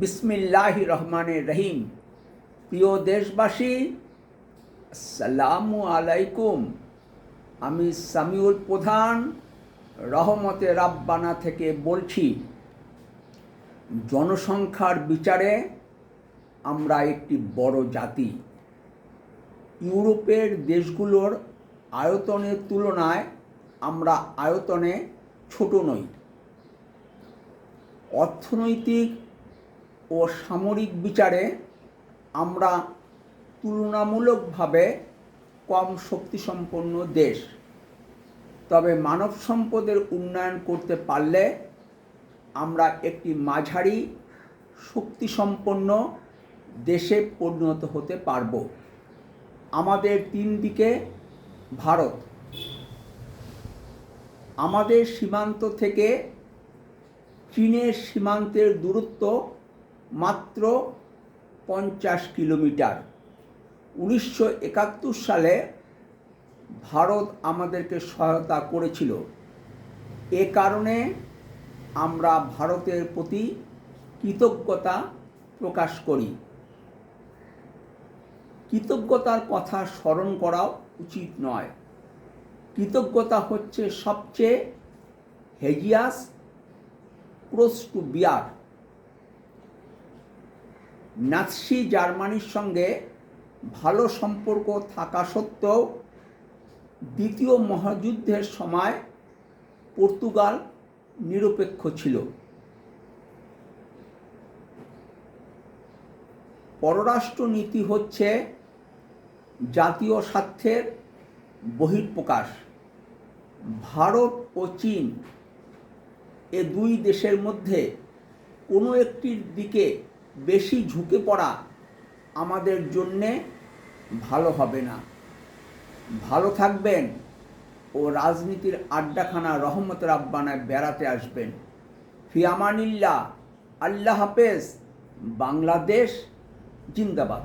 বিসমিল্লাহ রহমানের রহিম। প্রিয় দেশবাসী, আসসালামু আলাইকুম। আমি সামিউল প্রধান, রহমতে রাব্বানা থেকে বলছি, জনসংখ্যার বিচারে আমরা একটি বড় জাতি। ইউরোপের দেশগুলোর আয়তনের তুলনায় আমরা আয়তনে ছোট নই। অর্থনৈতিক ও সামরিক বিচারে আমরা তুলনামূলকভাবে কম শক্তিসম্পন্ন দেশ। তবে মানব সম্পদের উন্নয়ন করতে পারলে আমরা একটি মাঝারি শক্তিসম্পন্ন দেশে পরিণত হতে পারব। আমাদের তিন দিকে ভারত। আমাদের সীমান্ত থেকে চীনের সীমান্তের দূরত্ব মাত্র পঞ্চাশ কিলোমিটার। উনিশশো একাত্তর সালে ভারত আমাদেরকে সহায়তা করেছিল। এ কারণে আমরা ভারতের প্রতি কৃতজ্ঞতা প্রকাশ করি। কৃতজ্ঞতার কথা স্মরণ করা উচিত নয়। কৃতজ্ঞতা হচ্ছে সবচেয়ে হেজিয়াস ক্রোস টু বিয়ার। নাৎসি জার্মানির সঙ্গে ভালো সম্পর্ক থাকা সত্ত্বেও দ্বিতীয় মহাযুদ্ধের সময় পর্তুগাল নিরপেক্ষ ছিল। পররাষ্ট্রনীতি হচ্ছে জাতীয় স্বার্থের বহিঃপ্রকাশ। ভারত ও চীন এ দুই দেশের মধ্যে কোনো একটির দিকে বেশি ঝুঁকে পড়া আমাদের জন্যে ভালো হবে না। ভালো থাকবেন ও রাজনীতির আড্ডাখানা রহমত রাব্বানায় বেড়াতে আসবেন। ফিয়ামানিল্লা আল্লাহ হাফেজ। বাংলাদেশ জিন্দাবাদ।